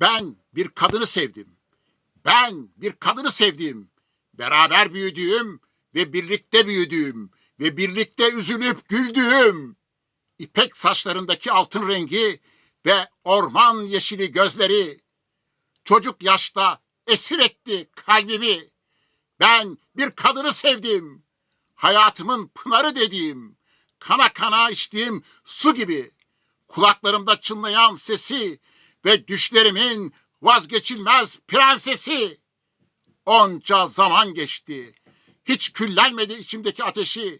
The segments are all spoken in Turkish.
Ben bir kadını sevdim. Ben bir kadını sevdim. Beraber büyüdüğüm ve birlikte büyüdüğüm ve birlikte üzülüp güldüğüm. İpek saçlarındaki altın rengi ve orman yeşili gözleri. Çocuk yaşta esir etti kalbimi. Ben bir kadını sevdim. Hayatımın pınarı dediğim, kana kana içtiğim su gibi. Kulaklarımda çınlayan sesi ve düşlerimin vazgeçilmez prensesi. Onca zaman geçti. Hiç küllenmedi içimdeki ateşi.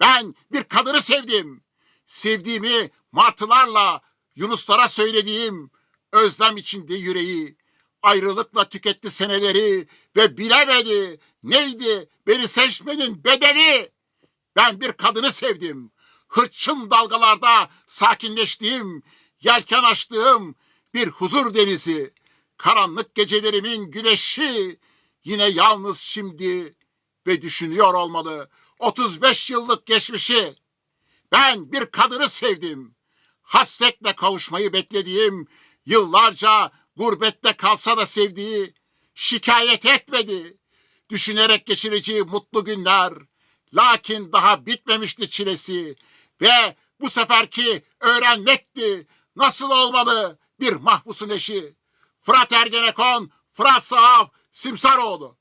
Ben bir kadını sevdim. Sevdiğimi martılarla, yunuslara söylediğim özlem içinde yüreği. Ayrılıkla tüketti seneleri ve bilemedi neydi beni seçmenin bedeli. Ben bir kadını sevdim. Hırçın dalgalarda sakinleştiğim, yelken açtığım bir huzur denizi. Karanlık gecelerimin güneşi yine yalnız şimdi ve düşünüyor olmalı 35 yıllık geçmişi. Ben bir kadını sevdim. Hasretle kavuşmayı beklediğim, yıllarca gurbette kalsa da sevdiği, şikayet etmedi. Düşünerek geçireceği mutlu günler. Lakin daha bitmemişti çilesi. Ve bu seferki öğrenmekti. Nasıl olmalı bir mahpusun eşi. Fırat Ergenekon, Fırat Sağaf, Simsaroğlu.